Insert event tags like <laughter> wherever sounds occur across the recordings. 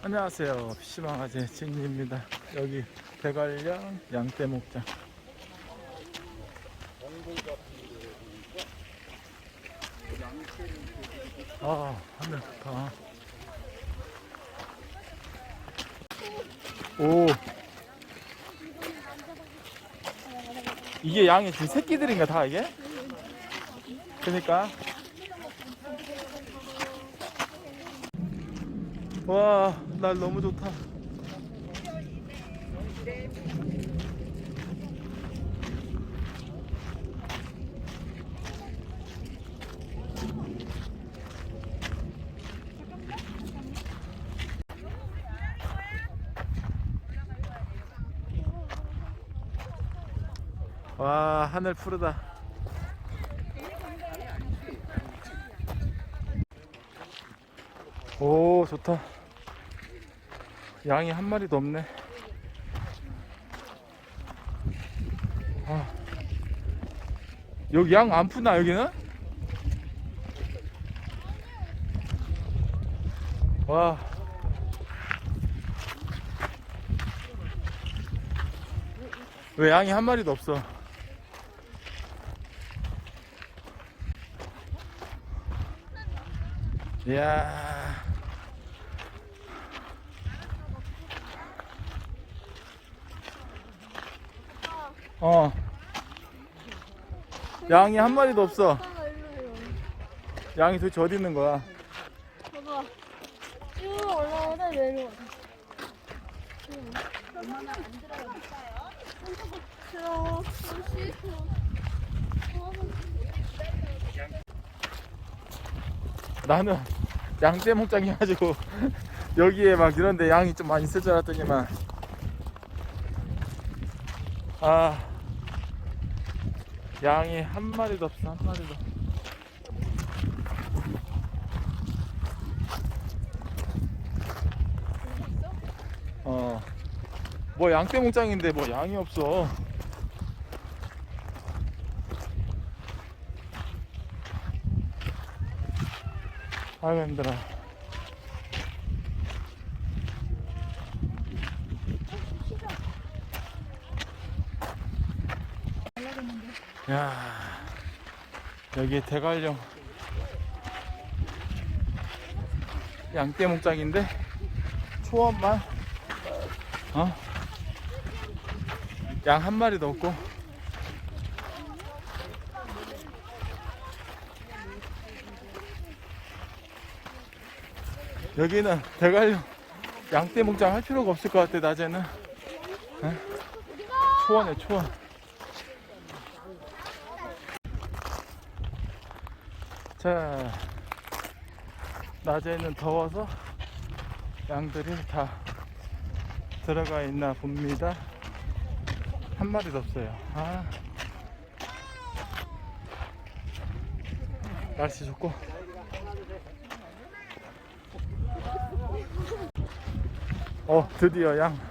안녕하세요. PC방아재 진입니다. 여기 대관령 양떼 목장. 아, 하늘 좋다. 오. 이게 양이 지금 새끼들인가 다 이게? 그니까. 와, 날 너무 좋다. 와, 하늘 푸르다. 오, 좋다. 양이 한 마리도 없네. 아. 여기 양 안 푸나 여기는? 와. 왜 양이 한 마리도 없어? 이야. 어. 양이 한 마리도 없어. 양이 도대체 어디 있는 거야? 봐봐. 쭉 올라오다. 싫어. 나는 양떼 목장이 가지고 <laughs> 여기에 막 이런데 양이 좀 많이 있을 줄 알았더니만 아 양이 한 마리도 없어 한 마리도. 어뭐 양떼 목장인데 뭐 양이 없어. 아유 힘들어 야 여기 대관령 양떼 목장인데 초원만 어? 양 한 마리도 없고 여기는 대관령 양떼 목장 할 필요가 없을 것 같아 낮에는 어? 초원에 초원 자 낮에는 더워서 양들이 다 들어가 있나 봅니다. 한 마리도 없어요. 아. 날씨 좋고. 어 드디어 양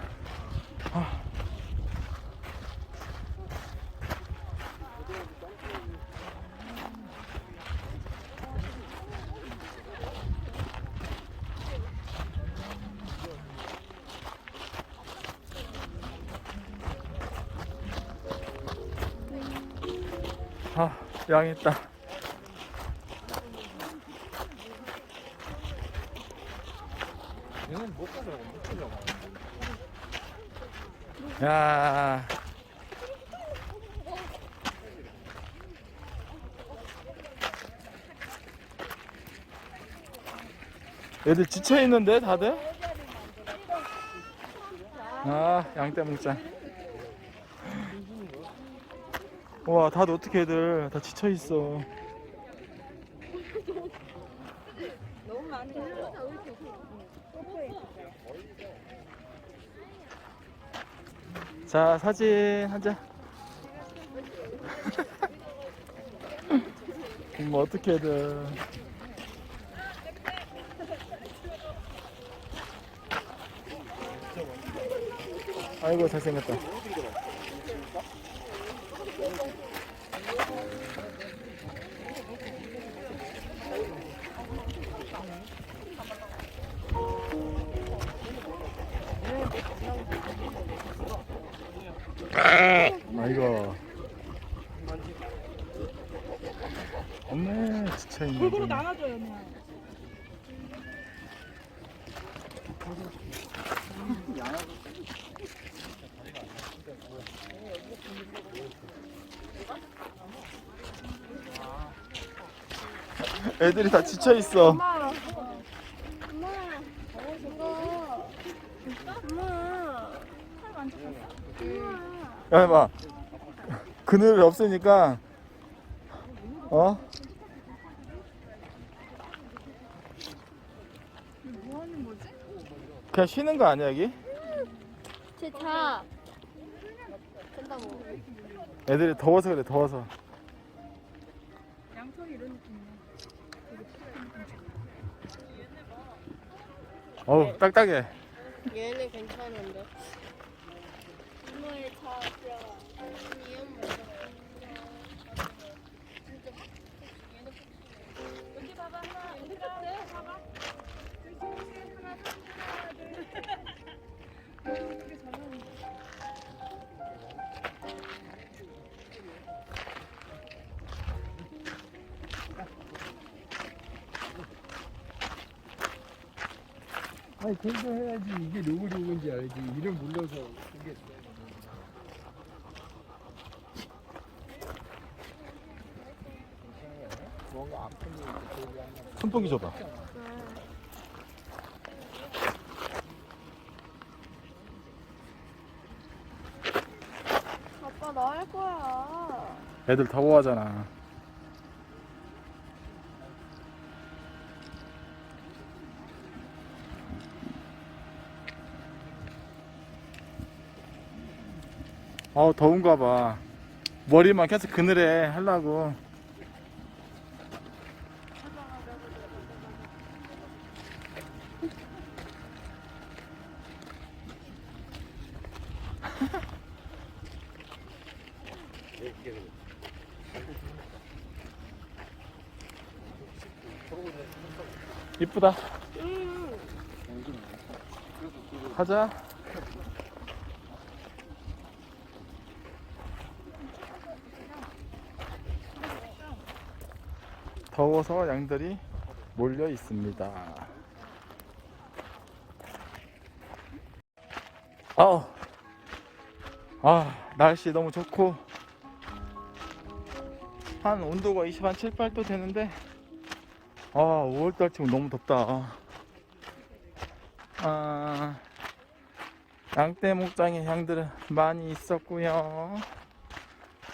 아, 양 있다. 얘는 못 가더라고 못 가려고 야. 애들 지쳐 있는데 다들? 아, 양떼 목장. 와, 다들 어떻게 애들 다 지쳐 있어. 자, 사진 한 장. <laughs> 뭐 어떻게든. 아이고 잘생겼다. 아이고. 없네, 지쳐 있는. 골고루 나눠줘요 그냥. 애들이 다 지쳐 있어. 엄마. 엄마. 이거. 엄마. 팔 만져봤어? 엄마. 야, 해봐. 그늘 없으니까, 어? 뭐 하는 거지? 그냥 쉬는 거 아니야, 여기? 쟤 자. 된다고. 애들이 더워서 그래, 더워서. 양털이 이런 느낌이야. 어우, 딱딱해. 얘는 괜찮은데. 아니 그래도 해야지. 이게 누구 누구인지 알지. 이름 불러서 그게 뭔가 아픈 일 기억이 안 나. 손동기 줘봐. 아빠 나 할 거야. 애들 더워하잖아. 어 더운가 봐. 머리만 계속 그늘에 하려고. 이쁘다. 응. 가자. 더워서 양들이 몰려 있습니다. 아우, 아 날씨 너무 좋고 한 온도가 20, 한 7, 8도 되는데 아 5월달 지금 너무 덥다. 아, 양떼 목장에 양들은 많이 있었고요.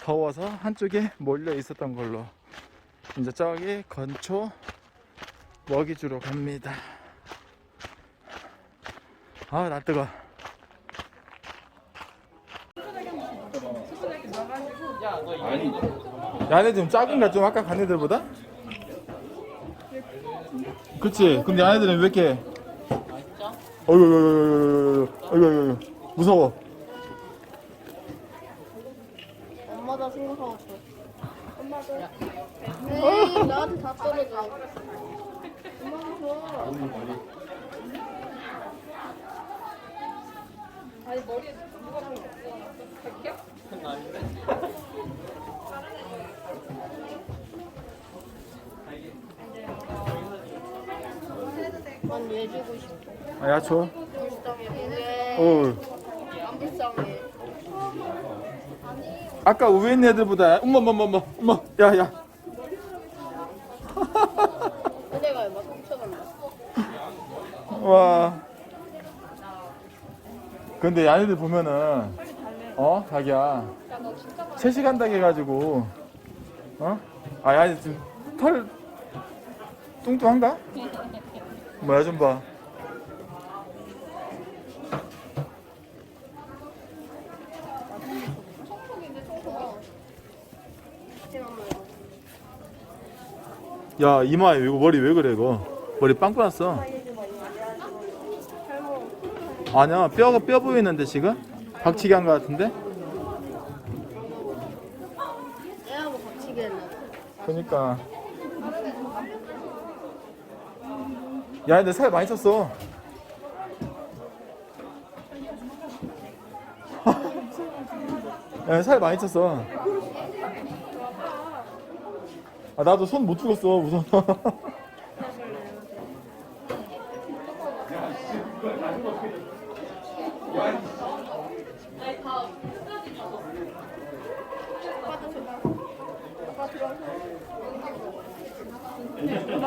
더워서 한쪽에 몰려 있었던 걸로 이제 저기 건초 먹이 주러 갑니다. 아, 나 뜨거. 야네 좀 작은가 좀 아까 간 애들보다? 그치? 근데 야네들은 왜 이렇게 어이구 어이구 어이구 어이구 무서워 엄마다 생각하고 있어. 엄마도. 에이, 나한테 다 떨어져. 엄마도 줘. 아니 머리에 누가 뭐 백이야? 난얘 주고 싶어. 아, 야 줘. 불쌍해. 그게 어 안 불쌍해. 아까 위에 있는 애들보다 엄마 엄마 엄마 엄마 엄마 야야 은혜가 막 훔쳐간다. 와 근데 야네들 보면은 어 자기야 3시간 닭 해가지고 어? 아 야네 지금 털 뚱뚱한가? 뭐야 좀 봐. 야 이마에 이거 머리 왜 그래 이거? 머리 빵꾸 났어. 아니야 뼈가 뼈 보이는데 지금? 박치기 한 거 같은데? 그니까 야 근데 살 많이 쪘어 <laughs> 예, 살 많이 쪘어. 아, 나도 손 못 죽었어, 우선.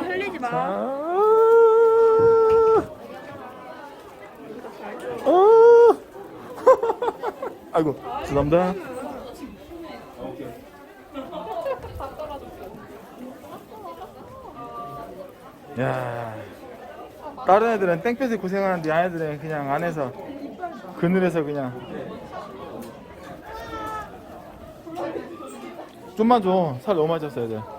흘리지 마. 아, 아이고, 죄송합니다. 야, 다른 애들은 땡볕에 고생하는데 얘네들은 그냥 안에서 그늘에서 그냥 좀만 줘. 살 너무 많이 쪘어 애들.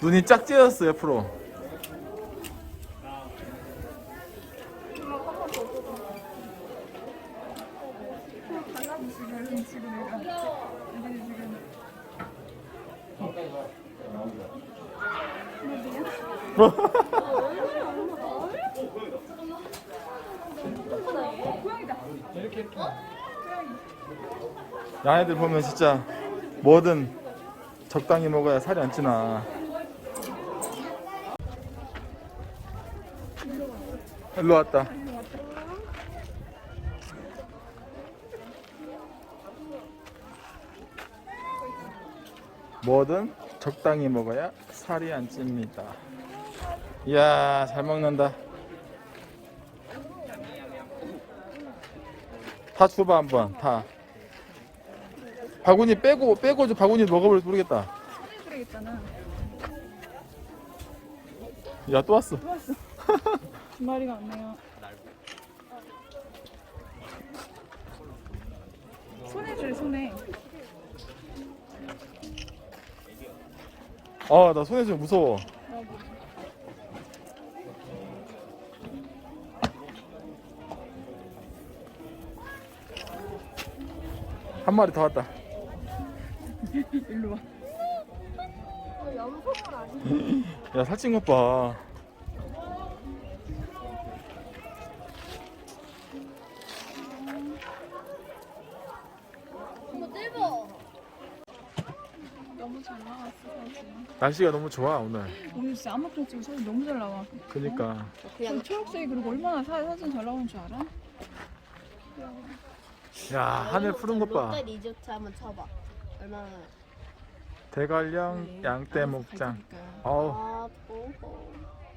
눈이 쫙 찢었어 옆으로. 야애들 보면 진짜 뭐든 적당히 먹어야 살이 안 찌나. 일로 왔다. 뭐든 적당히 먹어야 살이 안 찝니다. 이야, 잘 먹는다. 다 줘봐 한번 다. 바구니 빼고 빼고 저 바구니 먹어볼 모르겠다. 그러겠잖아. 야 또 왔어. <laughs> 두 마리가 왔네요. 손에 줄 손에. 아 나 손에 좀 무서워. 한 마리 더 왔다. <laughs> 일로 와. 야 살찐 것 봐. 날씨가 너무 좋아 오늘. 오늘 진짜 아무튼 찍고 사진 너무 잘 나와. 그니까 그냥 초록색이 그리고 얼마나 사, 사진 잘 나오는 줄 알아? 야 하늘 푸른 것 봐. 롯데 리조트 한번 쳐봐. 얼마나. 대관령 양떼 목장. 어우 아.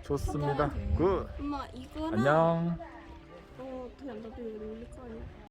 좋습니다. 굿. 엄마 이거는 안녕. 어, 그냥 나도 여기 올릴 거 아니야?